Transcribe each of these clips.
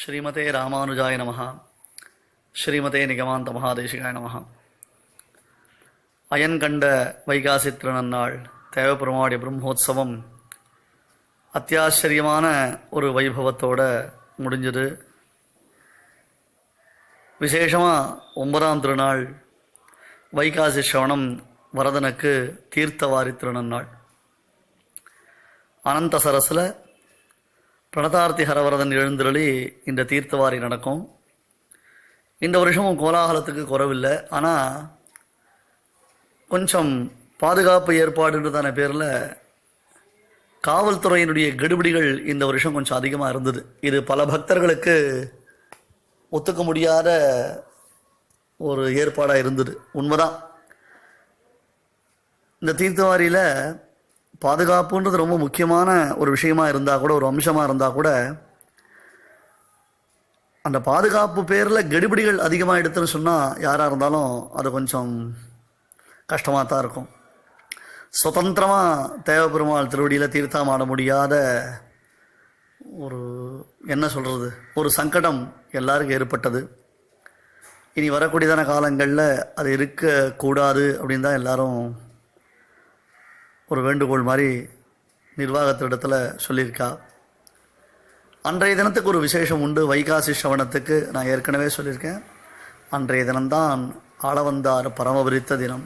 ஸ்ரீமதே ராமானுஜாய நமः ஸ்ரீமதே நிகமாந்த மகாதேசிகாய நமः அயன் கண்ட வைகாசி திருநன்னாள் தேவபெருமாடி பிரம்மோத்சவம் அத்தியாச்சரியமான ஒரு வைபவத்தோட முடிஞ்சது. விசேஷமாக ஒன்பதாம் திருநாள் வைகாசி சவணம் வரதனுக்கு தீர்த்தவாரி திருநன்னாள் அனந்த சரஸில் பிரணதார்த்தி ஹரவரதன் எழுந்தருளி இந்த தீர்த்தவாரி நடக்கும். இந்த வருஷமும் கோலாகலத்துக்கு குறவில்லை. ஆனால் கொஞ்சம் பாதுகாப்பு ஏற்பாடுன்றதான பேரில் காவல்துறையினுடைய கெடுபிடிகள் இந்த வருஷம் கொஞ்சம் அதிகமாக இருந்தது. இது பல பக்தர்களுக்கு ஒத்துக்க முடியாத ஒரு ஏற்பாடாக இருந்தது. உண்மைதான். இந்த தீர்த்தவாரியில் பாதுகாப்புன்றது ரொம்ப முக்கியமான ஒரு விஷயமா இருந்தால் கூட ஒரு அம்சமாக இருந்தால் கூட அந்த பாதுகாப்பு பேரில் கெடுபிடிகள் அதிகமாக எடுத்துன்னு சொன்னால் யாராக இருந்தாலும் அது கொஞ்சம் கஷ்டமாக தான் இருக்கும். சுதந்திரமாக தேவபெருமாள் திருவடியில் தீர்த்தம் ஆட முடியாத ஒரு என்ன சொல்கிறது ஒரு சங்கடம் எல்லாருக்கும் ஏற்பட்டது. இனி வரக்கூடியதான காலங்களில் அது இருக்கக்கூடாது அப்படின்னு தான் எல்லாரும் ஒரு வேண்டுகோள் மாதிரி நிர்வாகத்திடத்தில் சொல்லியிருக்கா. அன்றைய தினத்துக்கு ஒரு விசேஷம் உண்டு. வைகாசி சவணத்துக்கு நான் ஏற்கனவே சொல்லியிருக்கேன். அன்றைய தினம்தான் ஆளவந்தார் பரமபரித்த தினம்.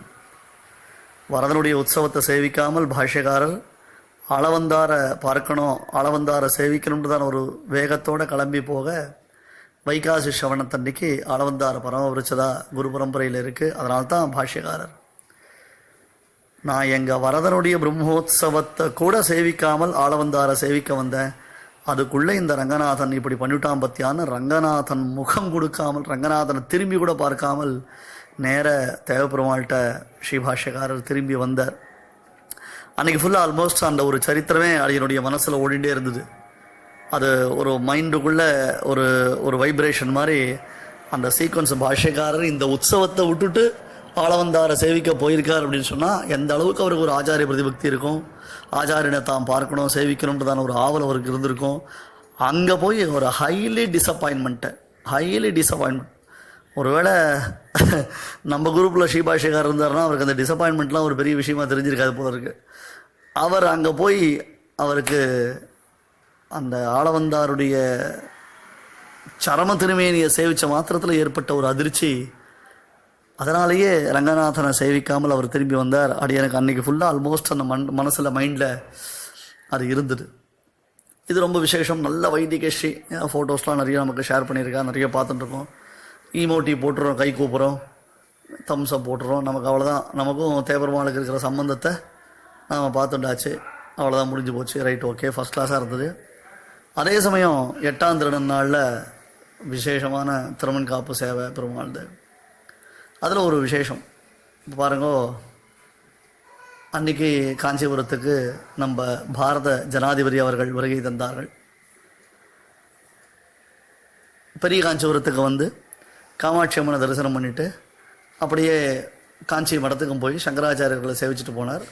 வரதனுடைய உற்சவத்தை சேவிக்காமல் பாஷ்யக்காரர் அளவந்தார பார்க்கணும் அளவந்தார சேவிக்கணும்னு தான் ஒரு வேகத்தோடு கிளம்பி போக வைகாசி சவணத்தன்னைக்கு அளவந்தார பரமபரிச்சதா குரு பரம்பரையில் இருக்குது அதனால்தான் பாஷ்யக்காரர். நான் எங்கள் வரதனுடைய பிரம்மோத்சவத்தை கூட சேவிக்காமல் ஆளவந்தாரை சேவிக்க வந்தேன். அதுக்குள்ளே இந்த ரங்கநாதன் இப்படி பண்ணிவிட்டான் பத்தியான்னு ரங்கநாதன் முகம் கொடுக்காமல் ரங்கநாதனை திரும்பி கூட பார்க்காமல் நேர தேவப்பெருமாள்கிட்ட ஸ்ரீபாஷ்யக்காரர் திரும்பி வந்தார். அன்றைக்கி ஃபுல்லாக ஆல்மோஸ்ட் அந்த ஒரு சரித்திரமே என்னுடைய மனசில் ஓடிண்டே இருந்தது. அது ஒரு மைண்டுக்குள்ளே ஒரு ஒரு வைப்ரேஷன் மாதிரி அந்த சீக்வன்ஸ் பாஷ்யக்காரர் இந்த உற்சவத்தை விட்டுட்டு ஆளவந்தாரை சேவிக்க போயிருக்கார் அப்படின்னு சொன்னால் எந்த அளவுக்கு அவருக்கு ஒரு ஆச்சாரிய பிரதிபக்தி இருக்கும்? ஆச்சாரியனை தான் பார்க்கணும் சேவிக்கணுன்றதான ஒரு ஆவல் அவருக்கு இருந்திருக்கும். அங்கே போய் ஒரு ஹைலி டிசப்பாயின்மெண்ட்டு ஹைலி டிசப்பாயின்மெண்ட் ஒருவேளை நம்ம குரூப்பில் ஸ்ரீபாஷேகர் இருந்தார்னா அவருக்கு அந்த டிசப்பாயின்மெண்ட்லாம் ஒரு பெரிய விஷயமா தெரிஞ்சிருக்காது போல இருக்கு. அவர் அங்கே போய் அவருக்கு அந்த ஆளவந்தாருடைய சரம திருமேனியை சேவித்த மாத்திரத்தில் ஏற்பட்ட ஒரு அதிர்ச்சி அதனாலேயே ரங்கநாதனை சேவிக்காமல் அவர் திரும்பி வந்தார். அப்படி எனக்கு அன்றைக்கி ஃபுல்லாக ஆல்மோஸ்ட் அந்த மண் மனசில் மைண்டில் அது இருந்தது. இது ரொம்ப விசேஷம். நல்ல வைத்தியகஸ்ரீ ஃபோட்டோஸ்லாம் நிறைய நமக்கு ஷேர் பண்ணியிருக்கா நிறைய பார்த்துட்டுருக்கோம். ஈமோட்டி போட்டுறோம் கை கூப்புறோம் தம்ஸ் அப் போட்டுறோம். நமக்கு அவ்வளோதான் நமக்கும் தேவருமாளுக்கு இருக்கிற சம்பந்தத்தை நாம் பார்த்துட்டாச்சு. அவ்வளோதான் முடிஞ்சு போச்சு. ரைட் ஓகே ஃபஸ்ட் கிளாஸாக இருந்தது. அதே சமயம் எட்டாம் திருநன்னாளில் விசேஷமான திருமண் காப்பு சேவை பெருமாள்து. அதில் ஒரு விசேஷம். இப்போ பாருங்க அன்னைக்கு காஞ்சிபுரத்துக்கு நம்ம பாரத ஜனாதிபதி அவர்கள் வருகை தந்தார்கள். பெரிய காஞ்சிபுரத்துக்கு வந்து காமாட்சி அம்மனை தரிசனம் பண்ணிவிட்டு அப்படியே காஞ்சி மடத்துக்கும் போய் சங்கராச்சாரியர்களை சேவிச்சுட்டு போனார்.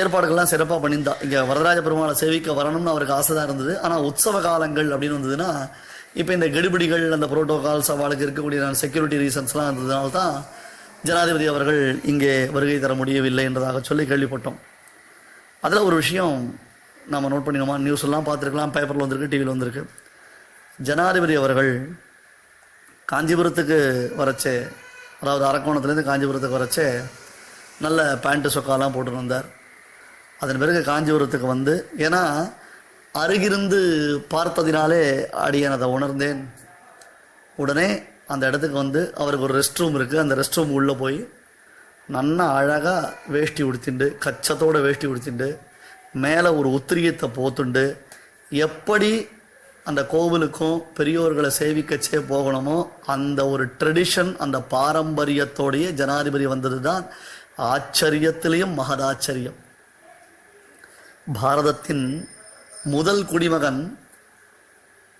ஏற்பாடுகள்லாம் சிறப்பாக பண்ணியிருந்தா. இங்கே வரதராஜ பெருமாளை சேவிக்க வரணும்னு அவருக்கு ஆசை தான் இருந்தது. ஆனால் உற்சவ காலங்கள் அப்படின்னு வந்ததுன்னா இப்போ இந்த கெடுபிடிகள் அந்த புரோட்டோகால்ஸ் அவளுக்கு இருக்கக்கூடிய செக்யூரிட்டி ரீசன்ஸ்லாம் இருந்ததுனால தான் ஜனாதிபதி அவர்கள் இங்கே வருகை தர முடியவில்லை என்றதாக சொல்லி கேள்விப்பட்டோம். அதில் ஒரு விஷயம் நம்ம நோட் பண்ணிக்கணுமா நியூஸ் எல்லாம் பார்த்துருக்கலாம் பேப்பரில் வந்திருக்கு டிவியில் வந்திருக்கு. ஜனாதிபதி அவர்கள் காஞ்சிபுரத்துக்கு வரச்சே அதாவது அரக்கோணத்துலேருந்து காஞ்சிபுரத்துக்கு வரச்சே நல்ல பேண்ட்டு சொக்காலாம் போட்டு வந்தார். அதன் பிறகு காஞ்சிபுரத்துக்கு வந்து ஏன்னா அருகிருந்து பார்த்ததினாலே அடியன் அதை உணர்ந்தேன். உடனே அந்த இடத்துக்கு வந்து அவருக்கு ஒரு ரெஸ்ட் ரூம் இருக்குது அந்த ரெஸ்ட் ரூம் உள்ளே போய் நல்லா அழகாக வேஷ்டி உடுத்திண்டு கச்சத்தோட வேஷ்டி உடுத்திண்டு மேலே ஒரு உத்திரியத்தை போத்துண்டு எப்படி அந்த கோவிலுக்கும் பெரியோர்களை சேவிக்கச்சே போகணுமோ அந்த ஒரு ட்ரெடிஷன் அந்த பாரம்பரியத்தோடைய ஜனாதிபதி வந்தது தான் ஆச்சரியத்திலையும் மகதாச்சரியம். பாரதத்தின் முதல் குடிமகன்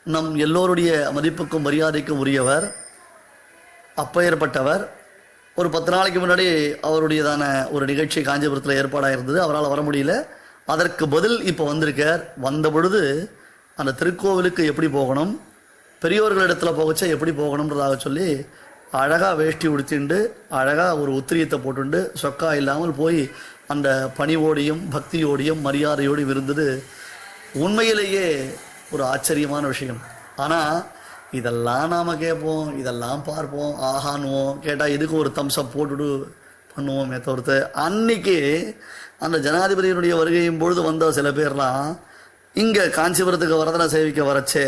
நம் எல்லோருடைய மதிப்புக்கும் மரியாதைக்கும் உரியவர் அப்பேற்பட்டவர். ஒரு பத்து நாளைக்கு முன்னாடி அவருடையதான ஒரு நிகழ்ச்சி காஞ்சிபுரத்தில் ஏற்பாடாக இருந்தது அவரால் வர முடியல. அதற்கு பதில் இப்போ வந்திருக்கார். வந்த பொழுது அந்த திருக்கோவிலுக்கு எப்படி போகணும் பெரியோர்களிடத்தில் போகச்சா எப்படி போகணுன்றதாக சொல்லி அழகாக வேஷ்டி உடுத்திண்டு அழகாக ஒரு உத்திரியத்தை போட்டுண்டு சொக்கா இல்லாமல் போய் அந்த பணிவோடையும் பக்தியோடையும் மரியாதையோடையும் இருந்தது. உண்மையிலேயே ஒரு ஆச்சரியமான விஷயம். ஆனால் இதெல்லாம் நாம் கேட்போம் இதெல்லாம் பார்ப்போம் ஆஹானுவோம் கேட்டால் இதுக்கு ஒரு தம்ஸ்அப் போட்டுட்டு பண்ணுவோமே தவிர்த்து அன்னைக்கு அந்த ஜனாதிபதியினுடைய வருகையும் பொழுது வந்த சில பேர்லாம் இங்கே காஞ்சிபுரத்துக்கு வரதனை சேவிக்க வரச்சே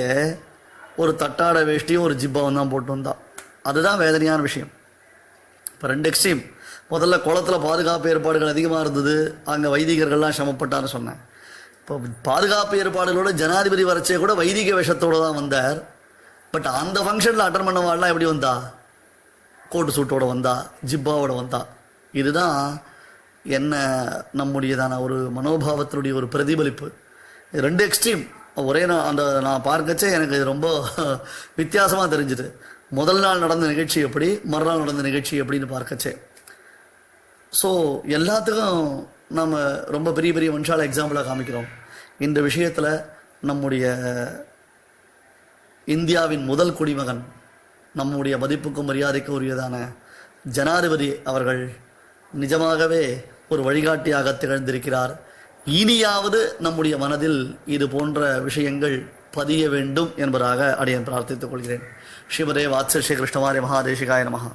ஒரு தட்டாட வேஷ்டியும் ஒரு ஜிப்பாவும் தான் போட்டு வந்தான் அதுதான் வேதனையான விஷயம். இப்போ ரெண்டு எக்ஸ்ட்ரீம் முதல்ல குளத்தில் பாதுகாப்பு ஏற்பாடுகள் அதிகமாக இருந்தது அங்கே வைதிகர்கள்லாம் சிரமப்பட்டான்னு சொன்னேன். இப்போ பாதுகாப்பு ஏற்பாடுகளோட ஜனாதிபதி வரச்சே கூட வைதிக வேஷத்தோடு தான் வந்தார். பட் அந்த ஃபங்க்ஷனில் அட்டன் பண்ணவாள்லாம் எப்படி வந்தா? கோட்டு சூட்டோட வந்தா ஜிப்பாவோட வந்தா. இதுதான் என்ன நம்முடையதான ஒரு மனோபாவத்தினுடைய ஒரு பிரதிபலிப்பு. ரெண்டு எக்ஸ்ட்ரீம் ஒரே நான் அந்த நான் பார்க்கச்சே எனக்கு ரொம்ப வித்தியாசமாக தெரிஞ்சுது. முதல் நாள் நடந்த நிகழ்ச்சி எப்படி மறுநாள் நடந்த நிகழ்ச்சி எப்படின்னு பார்க்கச்சே. ஸோ எல்லாத்துக்கும் நம்ம ரொம்ப பெரிய பெரிய மனுஷால எக்ஸாம்பிளாக காமிக்கிறோம். இந்த விஷயத்தில் நம்முடைய இந்தியாவின் முதல் குடிமகன் நம்முடைய மதிப்புக்கும் மரியாதைக்கும் உரியதான ஜனாதிபதி அவர்கள் நிஜமாகவே ஒரு வழிகாட்டியாக திகழ்ந்திருக்கிறார். இனியாவது நம்முடைய மனதில் இது போன்ற விஷயங்கள் பதிய வேண்டும் என்பதாக அடியன் பிரார்த்தித்துக் கொள்கிறேன். ஸ்ரீமதே வாத்ச ஸ்ரீ கிருஷ்ணமாரி மகாதேசிகாய மகா